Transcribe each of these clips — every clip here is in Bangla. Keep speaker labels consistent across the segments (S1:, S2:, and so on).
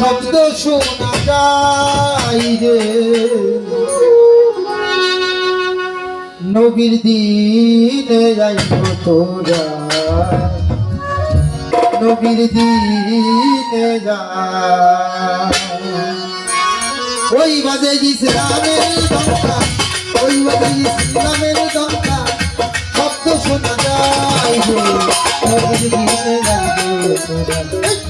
S1: শব্দ শোনা যায় রে। নবীর দিনে যাই তোরা। নবীর দিনে যা। ওই বাজে ইসলামের দঙ্কা ওই বাজে ইসলামের দঙ্কা শব্দ শোনা যায় রে। নবীর দিনে যাই তোরা।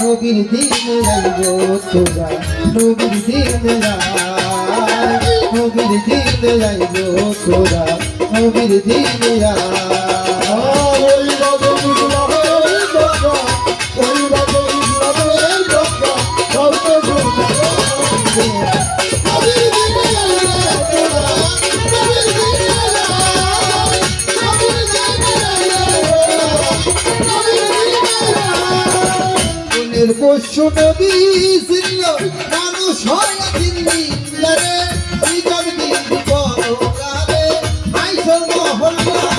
S1: নবীর দিনে যাইব তোরা। নবীর দিনে যাই নবীর দিনে যাইব তোরা। নবীর দিনে মনের পোষ্য নবী ছিল মানুষ হয় দিল্লি রে বিজয় দিন কালে আইসর মহল্লায়।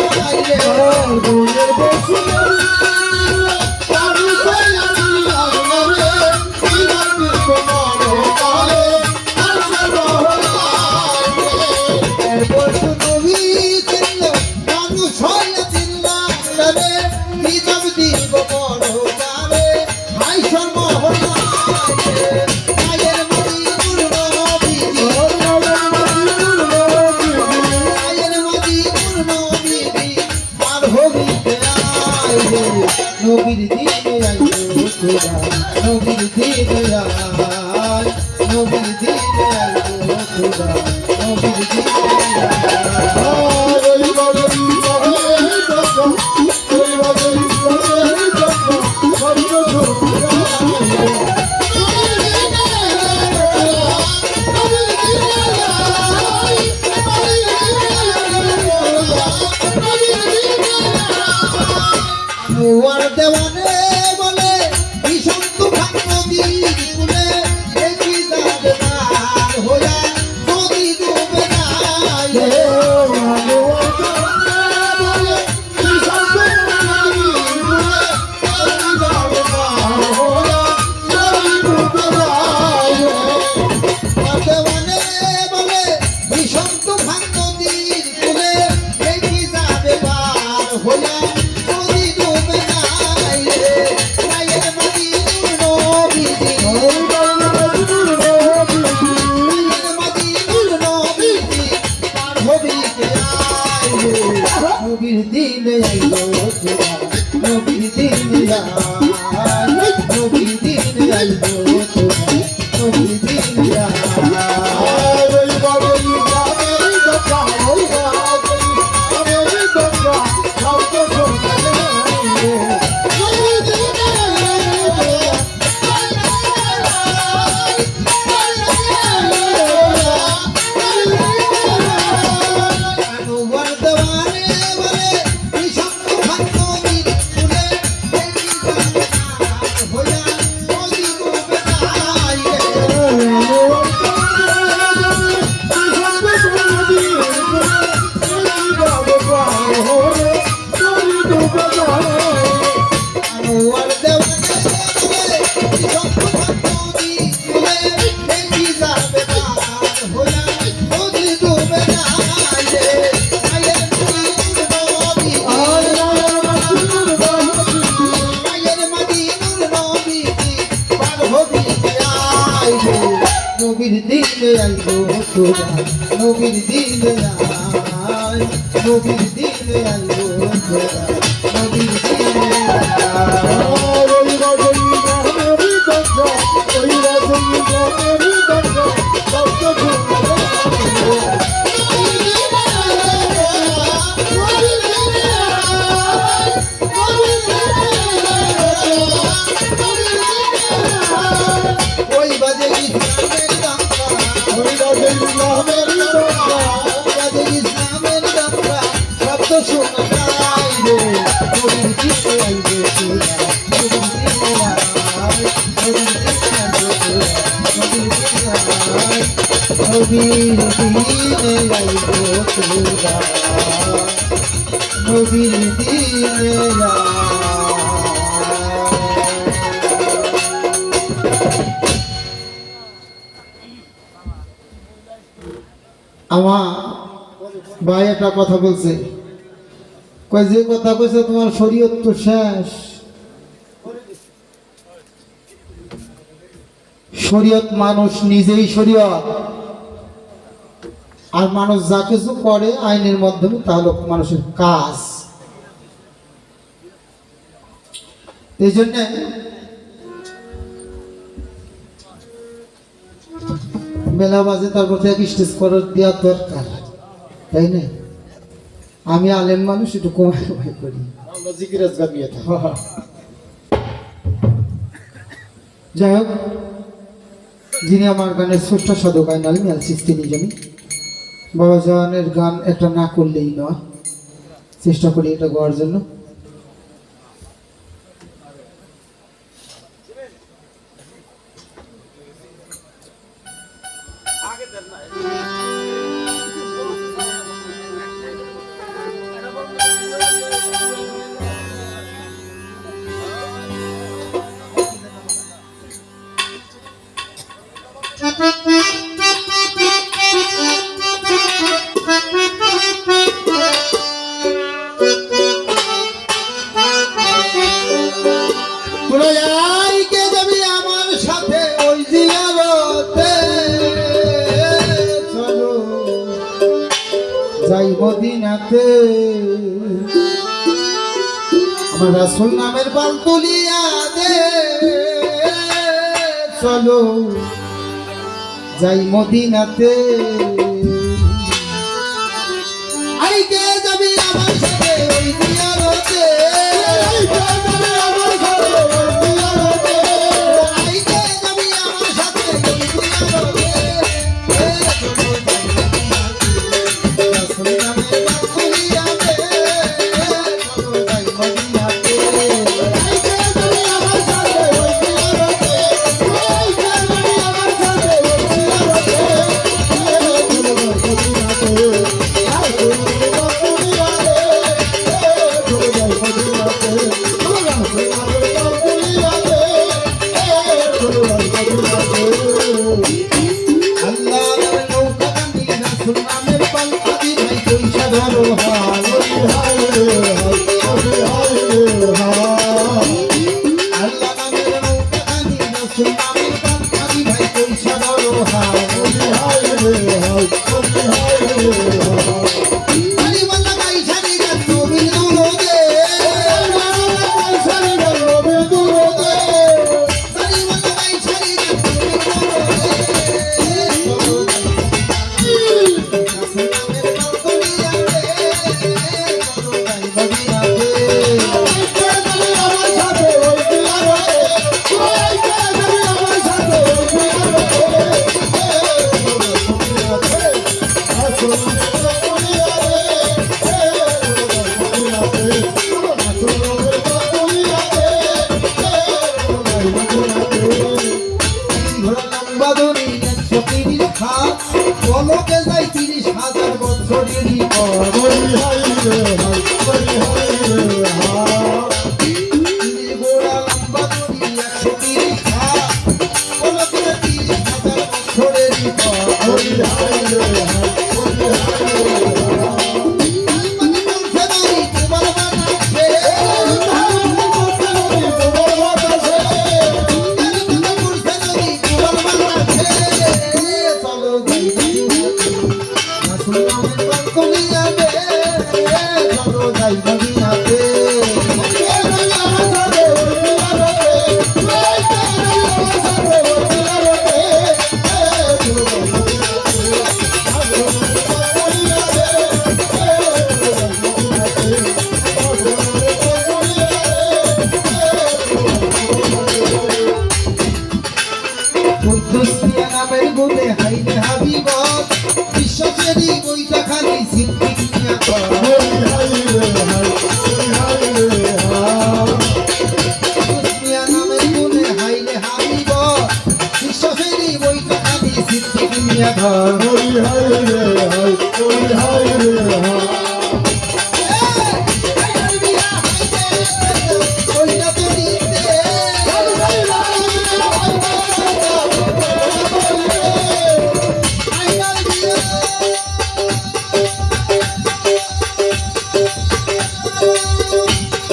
S1: নবীর আমার ভাই একটা কথা বলছে। কয়, যে কথা কইছে তোমার শরীয়ত তো শেষ। শরীয়ত মানুষ নিজেই শরীয়ত। আর মানুষ যা কিছু করে আইনের মাধ্যমে তা হলো মানুষের কাজ। এই জন্যে মেলা বাজে তারপর থেকে স্টেজ করার দেওয়ার দরকার। তাই না? আমি আলেম মানুষ একটু কমাই কমাই করি। যাই হোক যিনি আমার গানের স্রষ্টা সাধক আইন আলিম আলসিস তিনি জানি বাবা জওয়ানের গান একটা না করলেই নয়। চেষ্টা করি এটা গাওয়ার জন্য। রাসুল নামের পাল তুলিয়া দে। চলো যাই মদিনাতে। amor. Bye.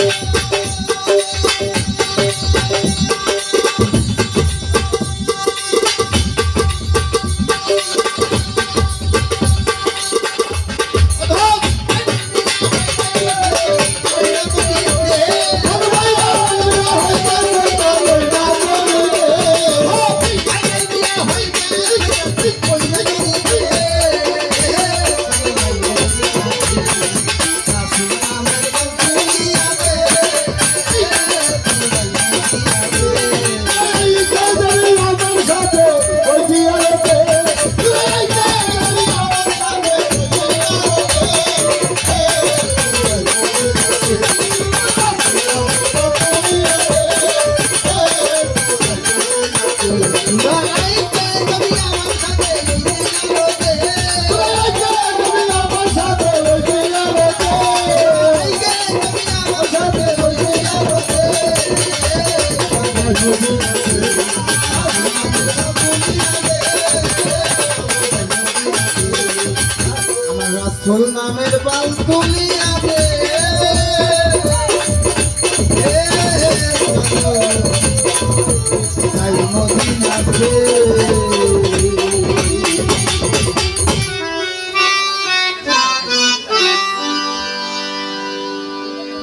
S1: Thank you. নামের বাল তুলিয়া দে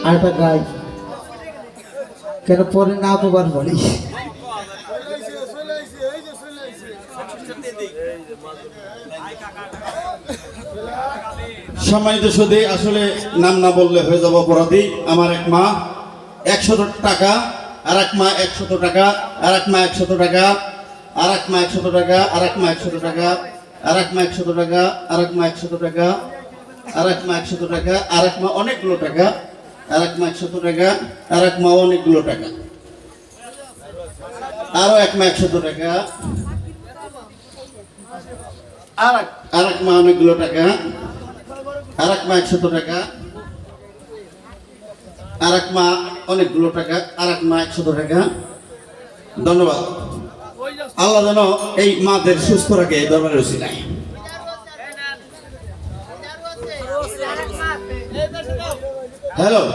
S1: আরেকটা গাই। কেন পরে না বলি
S2: সম্মানিত সুদী আসলে নাম না বললে হয়ে যাব অপরাধী আমার এক মা একশত টাকা আর এক মা একশত টাকা আর এক মা একশত টাকা আর এক মা একশত টাকা আর এক মা একশত টাকা আর এক মা একশত টাকা আর এক মা একশত টাকা আর এক মা একশত টাকা আর এক মা অনেকগুলো টাকা আর এক মা একশত টাকা আর এক মা অনেকগুলো টাকা আরও এক মা একশত টাকা আর আর এক মা অনেকগুলো টাকা। আর এক মা একশত টাকা। আর এক মা অনেকগুলো টাকা। আর এক মা একশত টাকা। ধন্যবাদ। আল্লাহ যেন এই মাদের সুস্থ রাখে, এই দরবারে রসি নাই। হ্যালো।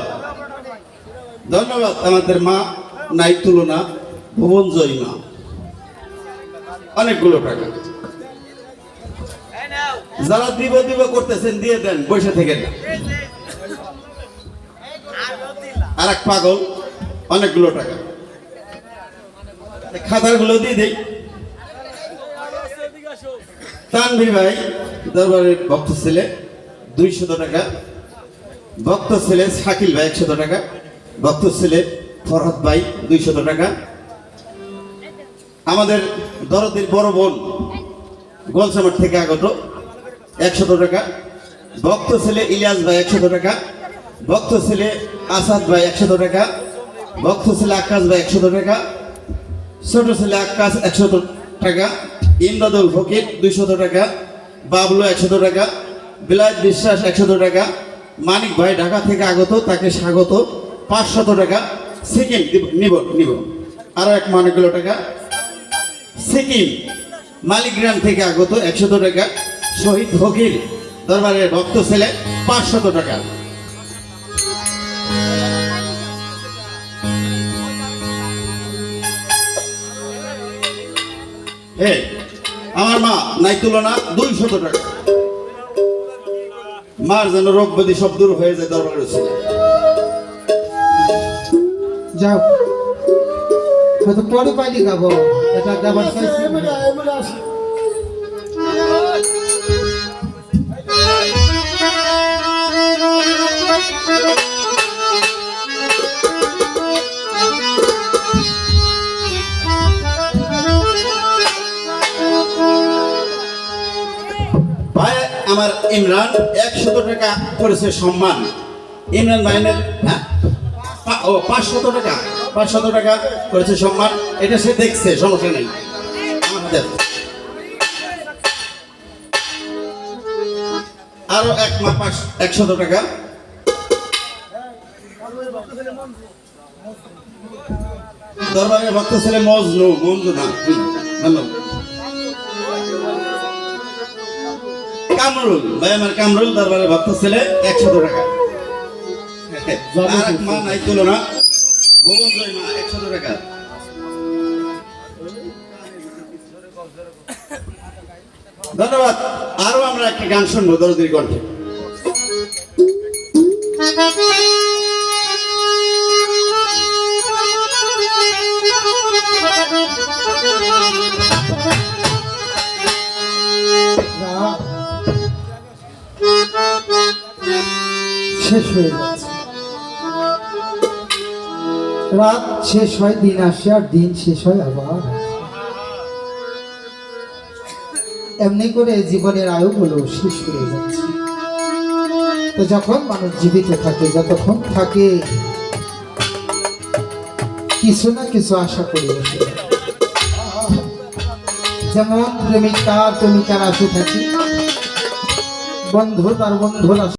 S2: ধন্যবাদ, আমাদের মা নাই তুলনা, ভুবন জয়ী মা। অনেকগুলো টাকা। যারা দিব দিব করতেছেন, দিয়ে দেন, বসে থেকে আর এক পাগল, অনেকগুলো টাকা। খাতারগুলো দিয়ে দেই। তানভীর ভাই, দরবারের ভক্ত ছেলে, দুইশত টাকা। ভক্ত ছেলে শাকিল ভাই, একশত টাকা। ভক্ত ছেলে ফরহাদ ভাই, দুইশত টাকা। আমাদের দরদের বড় বোন, গোলসামার থেকে আগত। একশত টাকা। ভক্ত ছেলে ইলিয়াস ভাই একশত টাকা। ভক্ত ছেলে আসাদ ভাই একশত টাকা। ভক্ত ছেলে আকাশ ভাই একশত টাকা। ছোট ছেলে আকাশ একশত টাকা। ইমদাদুল ফকির দুইশত টাকা। বাবলু একশত টাকা। বিলায় বিশ্বাস একশত টাকা। মানিক ভাই ঢাকা থেকে আগত, তাকে স্বাগত। পাঁচশত টাকা। সিকিম নিব নিব। আরও এক মানিকগুলো টাকা। সিকিম মালিগ্রাম থেকে আগত একশত টাকা। শহীদ ফকির, দরবারের ভক্ত ছেলে, পাঁচশত টাকা। আমার মা নাই তুলনা, দুইশত টাকা। মার যেন রোগ ব্যাধি সব দূর হয়ে যায় দরবারের ছেলে।
S1: যাও। হয়তো পরে পাইলি গাবো এটা
S2: আমার ইমরান একশত টাকা করেছে সম্মান। ইমরান ভাইনের হ্যাঁ? ও, পাঁচশত টাকা পাঁচশত টাকা করেছে সম্মান। এটা সে দেখছে, সমস্যা নেই। আছে। আরও এক মা, পাঁচ, একশত টাকা। দরবারের ভক্ত ছেলে মজনু মঞ্জু না ধন্যবাদ। কামরুল ভাই আমার কামরুল দরবারে ভক্ত ছেলে একশো টাকা। আর এক মা নাই তুলনা। ভুবন জয় মা টাকা। ধন্যবাদ। আরও আমরা একটা গান শুনব দরদির কণ্ঠে।
S1: শেষ হয়ে যাচ্ছে। রাত শেষ হয়, দিন আসে আর দিন শেষ হয় আবার। এমনি করে জীবনের আয়ুগুলো শেষ হয়ে যাচ্ছে। তো যখন মানুষ জীবিত থাকে, যতক্ষণ থাকে, কিছু না কিছু আশা করে যেমন প্রেমিক, প্রেমিকার আশে থাকে। বন্ধু, তার বন্ধুর আশে